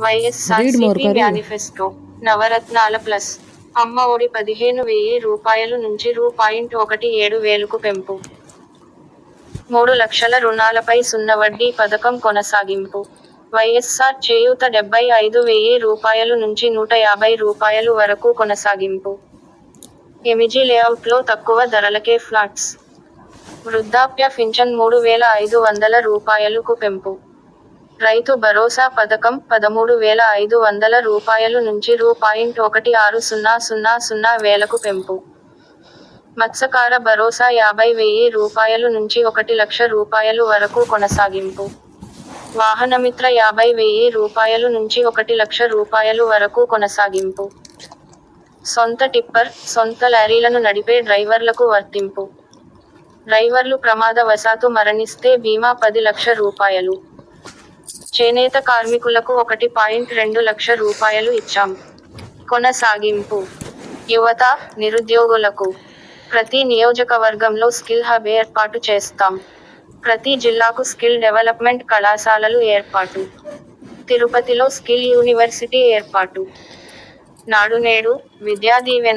YSRCP Karim. Manifesto. నవరత్నాల plus. Amma Vodi పదిహేను వెయ్యి రూపాయలు నుంచి రూ పాయింట్ ఒకటి ఏడు వేలకు పెంపు. మూడు లక్షల రుణాలపై సున్న వడ్డీ పథకం కొనసాగింపు. వైఎస్ఆర్ చేయూత డెబ్బై ఐదు వెయ్యి రూపాయలు నుంచి నూట యాభై రూపాయలు వరకు కొనసాగింపు. ఎమిజీ లేఅవుట్లో తక్కువ ధరలకే ఫ్లాట్స్. వృద్ధాప్య పింఛన్ మూడు వేల ఐదు వందల రూపాయలకు పెంపు. రైతు భరోసా పథకం పదమూడు వేల ఐదు వందల రూపాయలు నుంచి రూ పాయింట్ ఒకటి ఆరు సున్నా సున్నా సున్నా వేలకు పెంపు. మత్స్యకార భరోసా యాభై వెయ్యి రూపాయలు నుంచి ఒకటి లక్ష రూపాయలు వరకు కొనసాగింపు. వాహనమిత్ర యాభై వెయ్యి రూపాయలు నుంచి ఒకటి లక్ష రూపాయలు వరకు కొనసాగింపు. సొంత టిప్పర్ సొంత లారీలను నడిపే డ్రైవర్లకు వర్తింపు. డ్రైవర్లు ప్రమాదవశాత్తు మరణిస్తే బీమా పది లక్ష రూపాయలు. చేనేత కార్మికులకు ఒకటి పాయింట్ రెండు లక్ష రూపాయలు ఇచ్చాం. కొనసాగింపు. యువత నిరుద్యోగులకు ప్రతి నియోజకవర్గంలో స్కిల్ హబ్ ఏర్పాటు చేస్తాం. ప్రతి జిల్లాకు స్కిల్ డెవలప్మెంట్ కళాశాలలు ఏర్పాటు. తిరుపతిలో స్కిల్ యూనివర్సిటీ ఏర్పాటు. నాడు నేడు విద్యా దీవెన